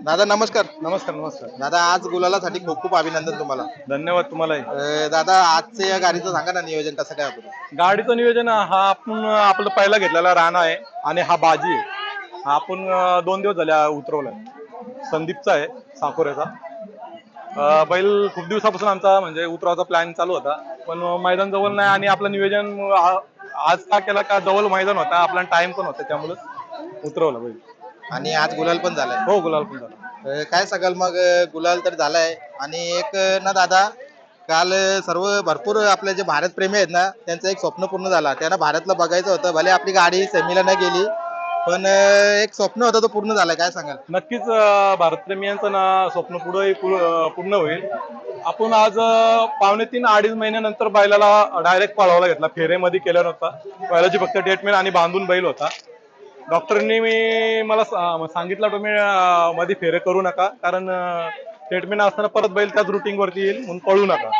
दादा नमस्कार. नमस्कार नमस्कार. दादा आज गुलालासाठी खूप खूप अभिनंदन तुम्हाला. धन्यवाद तुम्हालाही अं, दादा आजचं या गाडीचं सांगा ना नियोजन कसं काय आपण गाडीचं नियोजन हा आपण आपलं पहिला घेतलेला राणा आहे आणि हा बाजी आहे. हा आपण अं, दोन दिवस झाले हा उतरवलाय. संदीपचा आहे साकोऱ्याचा अं, बैल खूप दिवसापासून आमचा म्हणजे उतरावाचा प्लॅन चालू होता. पण मैदान जवळ नाही आणि आपलं नियोजन आ- आज का केला का जवळ मैदान होता आपला टाइम पण होता त्यामुळे उतरवलं बैल. आणि आज गुलाल पण झालाय. हो गुलाल पण झाला अं, काय सांगाल मग? अं, गुलाल तर झालाय. आणि एक अं, ना दादा काल अं, सर्व भरपूर आपले जे भारत प्रेमी आहेत ना त्यांचं एक स्वप्न पूर्ण झाला. त्यांना भारतला बघायचं होतं. भले आपली गाडी सेमीला नाही गेली पण अं, एक स्वप्न होतं तो पूर्ण झालाय. काय सांगाल? नक्कीच अं, भारतप्रेमियांचं ना स्वप्न पुढे पूर्ण होईल. आपण आज अं, पावणे तीन अडीच महिन्यानंतर बैलाला डायरेक्ट पळवायला घेतला. फेरेमध्ये केला नव्हता बैलाची फक्त ट्रीटमेंट आणि बांधून बैल होता. डॉक्टरनी मी मला सांगितलं तुम्ही मध्ये फेरे करू नका कारण ट्रीटमेंट असताना परत बैल त्याच रुटीन वरती येईल म्हणून पळू नका.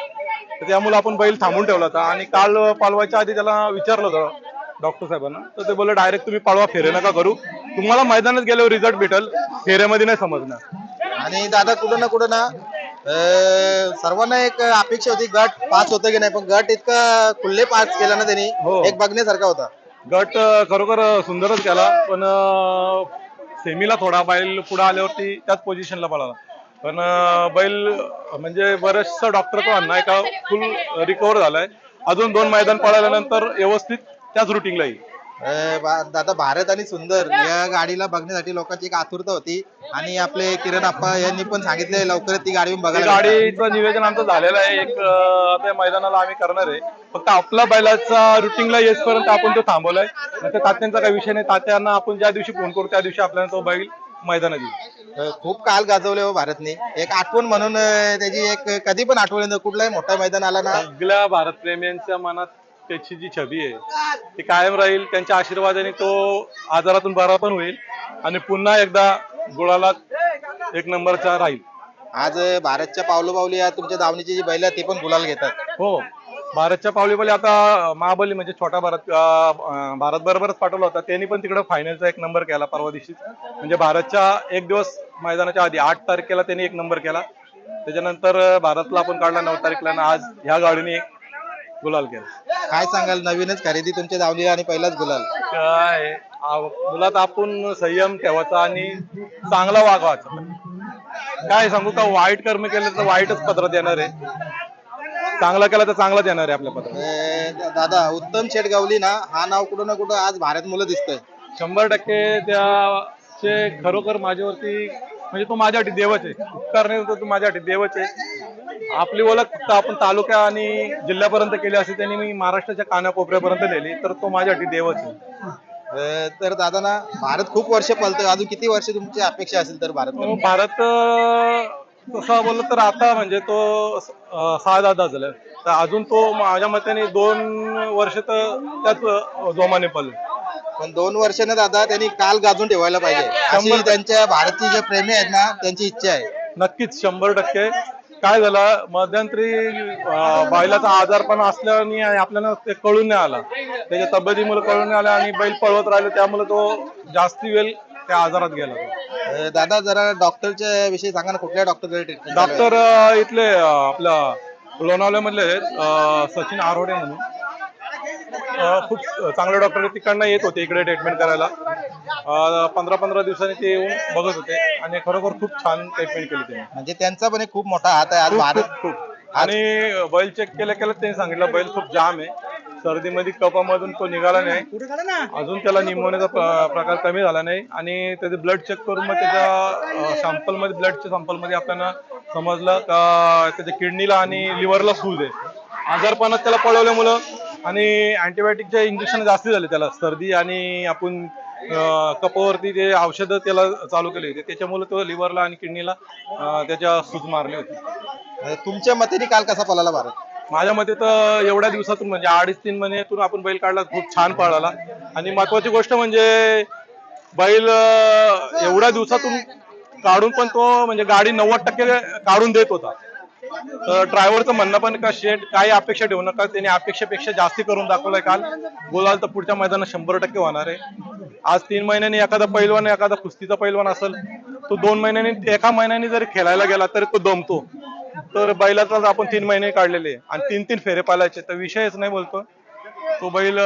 तर त्यामुळे आपण बैल थांबून ठेवला होता आणि काल पालवायच्या आधी त्याला विचारलं होतं डॉक्टर साहेबांना. तर ते बोलले डायरेक्ट तुम्ही पळवा फेरे नका करू. तुम्हाला मैदानात गेल्यावर रिझल्ट भेटल फेऱ्यामध्ये नाही समजणार. आणि दादा कुठं ना कुठं ना सर्वांना एक अपेक्षा होती गट पाच होतं की नाही पण गट इतका खुल्ले पाच केला ना त्यांनी हो. एक बघण्यासारखा होता. गट खरोखर सुंदरच केला पण सेमीला थोडा बैल पुढे आल्यावरती त्याच पोझिशनला पळाला. पण बैल म्हणजे बरेचसा डॉक्टर पण नाही का फुल रिकवर झालाय. अजून दोन मैदान पळाल्यानंतर व्यवस्थित त्याच रुटीनला येईल. दादा भारत आणि सुंदर या गाडीला बघण्यासाठी लोकांची एक आतुरता होती. आणि आपले किरण आप्पा यांनी पण सांगितले लवकरच ती गाडी बघायला. गाडीचं नियोजन आमचं झालेलं आहे. एक मैदानाला आम्ही करणार आहे. फक्त आपला बैलाचा रुटीनला येईपर्यंत आपण तो थांबवलाय. नाही तर तात्यांचा काही विषय नाही. तात्यांना आपण ज्या दिवशी फोन करू त्या दिवशी आपल्याला तो बैल मैदानात येईल. अं, खूप काल गाजवले हो भारतने. एक आठवण म्हणून अं, त्याची एक कधी पण आठवण कुठलाही मोठा मैदान आला ना. सगळ्या भारतप्रेमीयांच्या मनात त्याची जी छबी आहे ती कायम राहील. त्यांच्या आशीर्वादाने तो आजारातून बरा पण होईल आणि पुन्हा एकदा गुळाला एक नंबरचा राहील. आज भारतच्या पावलो पावली या तुमच्या दावणीची जी बैल आहेत ती पण गुलाल घेतात. हो. भारतच्या पावलीपली आता महाबली म्हणजे छोटा भारत भारत बरोबरच पाठवला होता. त्यांनी पण तिकडे फायनलचा एक नंबर केला परवा दिवशी. म्हणजे भारतच्या एक दिवस मैदानाच्या आधी आठ तारखेला त्यांनी एक नंबर केला. त्याच्यानंतर भारतला आपण काढला नऊ तारखेला आणि आज ह्या गाडीने गुलाल केला. काय सांगाल? नवीनच खरेदी तुमच्या दावणीला आणि पहिलाच गुलाल. काय? मुलात आपण संयम ठेवायचा आणि चांगला वागवायचा. काय सांगू का? वाईट कर्म केलं तर वाईटच पत्रात येणार आहे. चांगला केला तर चांगलाच येणार आहे आपल्या पत्रात. दादा उत्तम शेठ गावली ना हा नाव कुठं ना कुठं आज भारत मुलं दिसतंय. शंभर टक्के त्याचे खरोखर माझ्यावरती म्हणजे तो माझ्यासाठी देवच आहे. उपकार नाही तर तो माझ्यासाठी देवच आहे. आपली ओळख फक्त आपण तालुका आणि जिल्ह्यापर्यंत केली असते त्यांनी मी महाराष्ट्राच्या कानाकोपऱ्यापर्यंत नेली तर तो माझ्यासाठी देवच आहे. तर दादा ना भारत खूप वर्ष पळतोय अजून किती वर्ष तुमची अपेक्षा असेल तर भारत? तो भारत अं, तसं बोललं तर आता म्हणजे तो सहा दहा झाला. तर अजून तो माझ्या मताने दोन वर्ष तर त्याच जोमाने पडले. पण दोन वर्ष ना दादा त्यांनी काल गाजून ठेवायला पाहिजे. अशी शंभर- त्यांच्या भारतीय जे प्रेमी आहेत ना त्यांची इच्छा आहे. नक्कीच शंभर टक्के. काय झालं मध्यंतरी बैलाचा आजारपण असल्याने आणि आपल्याला ते कळून नाही आला. त्याच्या तब्येतीमुळे कळून नाही आलं आणि बैल पळवत राहिले त्यामुळे तो जास्ती वेळ त्या आजारात गेला. अं, दादा जरा डॉक्टरच्या विषयी सांगा ना कुठल्या डॉक्टरकडे ट्रीटमेंट डॉक्टर अं, इथले अं, आपल्या लोणावल्यामधले आहेत, अं, सचिन आरोडे म्हणून. अं, खूप चांगले डॉक्टर तिकडनं येत होते इकडे ट्रीटमेंट करायला. पंधरा पंधरा दिवसांनी ते येऊन बघत होते आणि खरोखर खूप छान ट्रीटमेंट केली त्यांनी. म्हणजे त्यांचा पण एक खूप मोठा हात आहे आज खूप भारत खूप. खूप आणि बैल चेक केल्या केल्या त्यांनी सांगितलं बैल खूप जाम आहे. सर्दीमध्ये कपामधून तो निघाला नाही. अजून त्याला निमोनियाचा प्र- प्रकार कमी झाला नाही. आणि त्याचे ब्लड चेक करून मग त्याच्या सॅम्पलमध्ये ब्लडच्या सॅम्पलमध्ये आपल्याला समजलं का त्याच्या किडनीला आणि लिव्हरला सूज आहे. आजारपणात त्याला पळवल्यामुळं आणि अँटीबायोटिकचे इंजेक्शन जास्त झाले त्याला. सर्दी आणि आपण कपावरती जे औषधं त्याला चालू केली होती त्याच्यामुळे तो लिव्हरला आणि किडनीला त्याच्या सूज मारली होती. तुमच्या मतेने काल कसा पळाला भारत? माझ्या मते तर एवढ्या दिवसातून म्हणजे अडीच तीन महिन्यातून आपण बैल काढला खूप छान पळाला. आणि महत्वाची गोष्ट म्हणजे बैल एवढ्या दिवसातून काढून पण तो म्हणजे गाडी नव्वद टक्के काढून देत होता. तर ड्रायव्हरचं म्हणणं पण का शेट काही अपेक्षा ठेवू नका. त्याने अपेक्षेपेक्षा जास्ती करून दाखवलंय काल. बोलाल तर पुढच्या मैदानात शंभर टक्के होणार आहे. आज तीन महिन्यांनी एखादा पैलवान एखादा कुस्तीचा पैलवान असेल तो दोन महिन्यांनी एका महिन्याने जरी खेळायला गेला तरी तो दमतो. तर बैलाचा आपण तीन महिने काढलेले आणि तीन तीन फेरे पालायचे. तर विषयच नाही बोलतो. तो बैल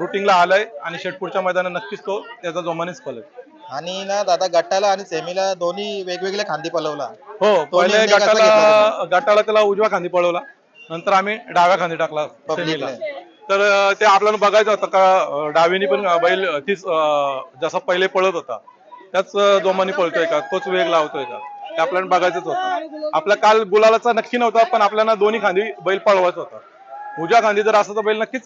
रुटीनला आलाय आणि शेटपूरच्या मैदानात नक्कीच तो त्याचा जोमानेच पळेल आणि ना दादा गटाला आणि सेमीला दोन्ही वेगवेगळे खांदी पलवला. हो पहिले निर्णय कसा गटाला गटाला त्याला उजव्या खांदी पळवला. नंतर आम्ही डाव्या खांदी टाकला सेमीला. तर अं, ते आपल्याला बघायचं होतं का अं, डावीनी पण अं, बैल तीच अं, जसा पहिले पळत होता त्याच अं, जोमाने पळतोय का? तोच वेग लावतोय का? ते आपल्याला बघायचंच होतं. आपला काल गुलालाचा नक्की नव्हता पण आपल्याला दोन्ही खांदी बैल पळवायचा होता. उजव्या खांदी जर असं तर बैल नक्कीच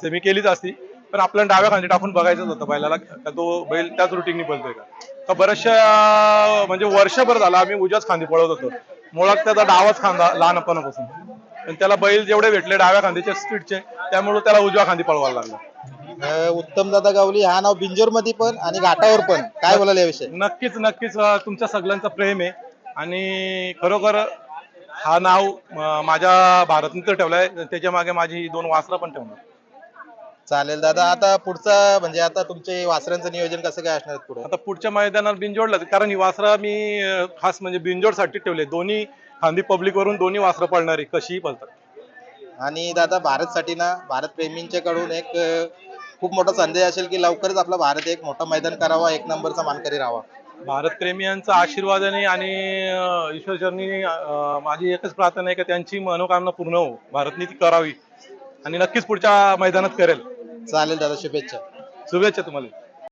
सेमी केलीच असती. पण आपल्याला डाव्या खांदी टाकून बघायचंच होतं बैलाला तो बैल त्याच रुटीननी पळतोय का? तर बऱ्याचशा म्हणजे वर्षभर झाला आम्ही उज्याच खांदी पळवत होतो. मुळात त्याचा डावाच खांदा लहानपणापासून पण त्याला बैल जेवढे भेटले डाव्या खांदीचे स्पीडचे त्यामुळे त्याला उजव्या खांदी पळवायला लागला. उत्तम दादा गावली हा नाव बिंजोरमध्ये पण आणि घाटावर पण. काय बोलाल याविषयी? नक्कीच नक्कीच अं, तुमच्या सगळ्यांचं प्रेम आहे. आणि खरोखर हा नाव अं, माझ्या भारतनं ठेवलाय. त्याच्यामागे माझी ही दोन वासरं पण ठेवणार. चालेल दादा. आता पुढचा म्हणजे आता तुमचे वासरांचं नियोजन कसं काय असणार पुढे? आता पुढच्या मैदानात बिंजोडला कारण ही वासरं मी अं, खास म्हणजे बिंजोडसाठी ठेवले. दोन्ही खांदी पब्लिक वरून दोन्ही वासरं पळणारी कशीही पळतात. आणि दादा भारत साठी ना भारत प्रेमींच्या कडून एक अं, खूप मोठा संदेश असेल की लवकरच आपला भारत एक मोठा मैदान करावा एक नंबरचा मानकरी राहावा. भारत प्रेमियांचा आशीर्वादाने आणि ईश्वरचरणी माझी एकच प्रार्थना आहे की त्यांची मनोकामना पूर्ण हो. भारतने ती करावी आणि नक्कीच पुढच्या मैदानात करेल. चालेल दादा शुभेच्छा. शुभेच्छा तुम्हाला.